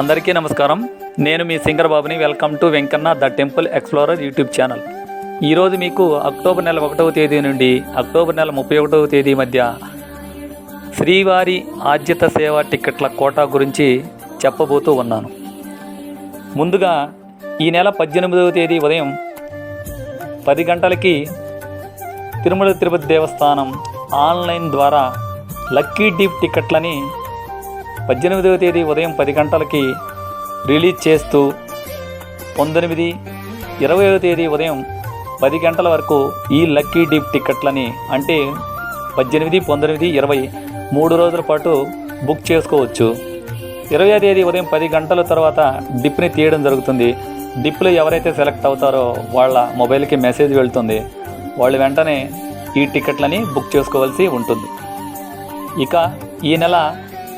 అందరికీ నమస్కారం. నేను మీ సింగర్ బాబుని welcome to Venkanna the temple explorer YouTube channel. ఈరోజు మీకు అక్టోబర్ నెల ఒకటవ తేదీ నుండి అక్టోబర్ నెల ముప్పై ఒకటవ తేదీ మధ్య శ్రీవారి ఆద్యత సేవ టిక్కెట్ల కోటా గురించి చెప్పబోతూ ఉన్నాను. ముందుగా ఈ నెల పద్దెనిమిదవ తేదీ ఉదయం పది గంటలకి తిరుమల తిరుపతి దేవస్థానం ఆన్లైన్ ద్వారా లక్కీ డీప్ టికెట్లని పద్దెనిమిదవ తేదీ ఉదయం పది గంటలకి రిలీజ్ చేస్తూ పంతొమ్మిది ఇరవైవ తేదీ ఉదయం పది గంటల వరకు ఈ లక్కీ డీప్ టికెట్లని అంటే పద్దెనిమిది పంతొమ్మిది ఇరవై మూడు రోజుల పాటు బుక్ చేసుకోవచ్చు. ఇరవై తేదీ ఉదయం పది గంటల తర్వాత డిప్ని తీయడం జరుగుతుంది. డిప్లో ఎవరైతే సెలెక్ట్ అవుతారో వాళ్ళ మొబైల్కి మెసేజ్ వెళ్తుంది. వాళ్ళు వెంటనే ఈ టికెట్లని బుక్ చేసుకోవాల్సి ఉంటుంది. ఇక ఈ నెల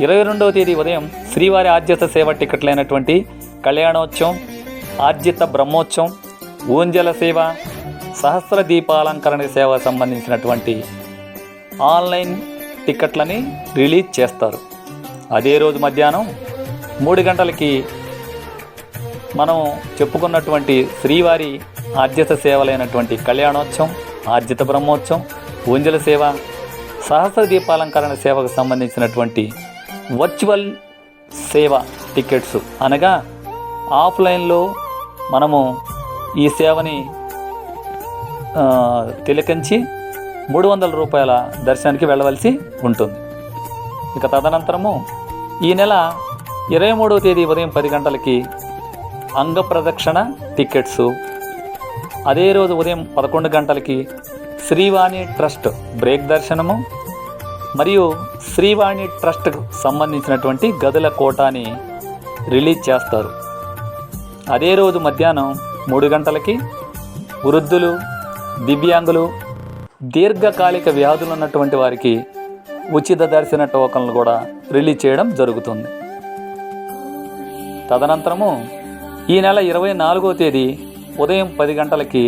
ఇరవై రెండవ తేదీ ఉదయం శ్రీవారి ఆద్యత సేవ టికెట్లైనటువంటి కళ్యాణోత్సవం ఆర్జిత బ్రహ్మోత్సవం ఊంజల సేవ సహస్ర దీపాలంకరణ సేవ సంబంధించినటువంటి ఆన్లైన్ టికెట్లని రిలీజ్ చేస్తారు. అదే రోజు మధ్యాహ్నం మూడు గంటలకి మనం చెప్పుకున్నటువంటి శ్రీవారి ఆద్యత సేవలైనటువంటి కళ్యాణోత్సవం ఆర్జిత బ్రహ్మోత్సవం ఊంజల సేవ సహస్ర దీపాలంకరణ సేవకు సంబంధించినటువంటి వర్చువల్ సేవ టికెట్స్ అనగా ఆఫ్లైన్లో మనము ఈ సేవని తిలకించి మూడు వందల రూపాయల దర్శనానికి వెళ్ళవలసి ఉంటుంది. ఇక తదనంతరము ఈ నెల ఇరవై మూడవ తేదీ ఉదయం పది గంటలకి అంగప్రదక్షిణ టికెట్స్. అదే రోజు ఉదయం పదకొండు గంటలకి శ్రీవాణి ట్రస్ట్ బ్రేక్ దర్శనము మరియు శ్రీవాణి ట్రస్ట్కు సంబంధించినటువంటి గదుల కోటాని రిలీజ్ చేస్తారు. అదే రోజు మధ్యాహ్నం మూడు గంటలకి వృద్ధులు దివ్యాంగులు దీర్ఘకాలిక వ్యాధులు ఉన్నటువంటి వారికి ఉచిత దర్శన టోకన్లు కూడా రిలీజ్ చేయడం జరుగుతుంది. తదనంతరము ఈ నెల ఇరవై నాలుగో తేదీ ఉదయం పది గంటలకి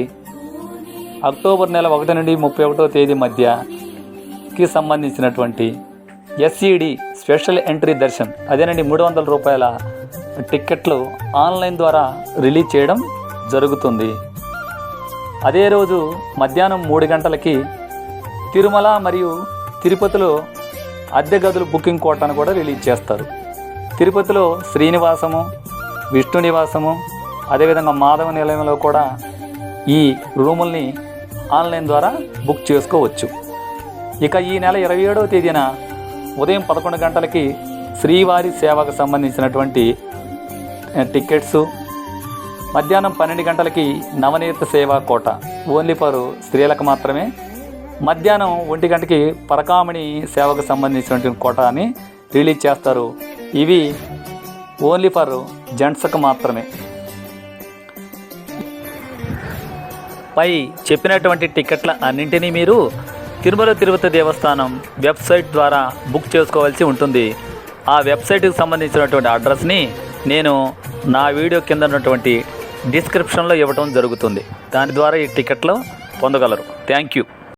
అక్టోబర్ నెల ఒకటి నుండి ముప్పై ఒకటో తేదీ మధ్య కి సంబంధించినటువంటి ఎస్ఈడి స్పెషల్ ఎంట్రీ దర్శన్ అదేనండి మూడు వందల రూపాయల టిక్కెట్లు ఆన్లైన్ ద్వారా రిలీజ్ చేయడం జరుగుతుంది. అదే రోజు మధ్యాహ్నం మూడు గంటలకి తిరుమల మరియు తిరుపతిలో అద్దె గదులు బుకింగ్ కోటాను కూడా రిలీజ్ చేస్తారు. తిరుపతిలో శ్రీనివాసము విష్ణు నివాసము అదేవిధంగా మాధవ నిలయంలో కూడా ఈ రూముల్ని ఆన్లైన్ ద్వారా బుక్ చేసుకోవచ్చు. ఇక ఈ నెల ఇరవై ఏడవ తేదీన ఉదయం పదకొండు గంటలకి శ్రీవారి సేవకు సంబంధించినటువంటి టికెట్స్ మధ్యాహ్నం పన్నెండు గంటలకి నవనీత సేవా కోట. ఓన్లీ ఫర్ స్త్రీలకు మాత్రమే. మధ్యాహ్నం ఒంటి గంటకి పరకామణి సేవకు సంబంధించినటువంటి కోట అని రిలీజ్ చేస్తారు. ఇవి ఓన్లీ ఫర్ జెంట్స్కి మాత్రమే. పై చెప్పినటువంటి టికెట్ల అన్నింటినీ మీరు తిరుమల తిరుపతి దేవస్థానం వెబ్సైట్ ద్వారా బుక్ చేసుకోవాల్సి ఉంటుంది. ఆ వెబ్సైట్కి సంబంధించినటువంటి అడ్రస్ని నేను నా వీడియో కింద ఉన్నటువంటి డిస్క్రిప్షన్లో ఇవ్వడం జరుగుతుంది. దాని ద్వారా ఈ టికెట్లు పొందగలరు. Thank you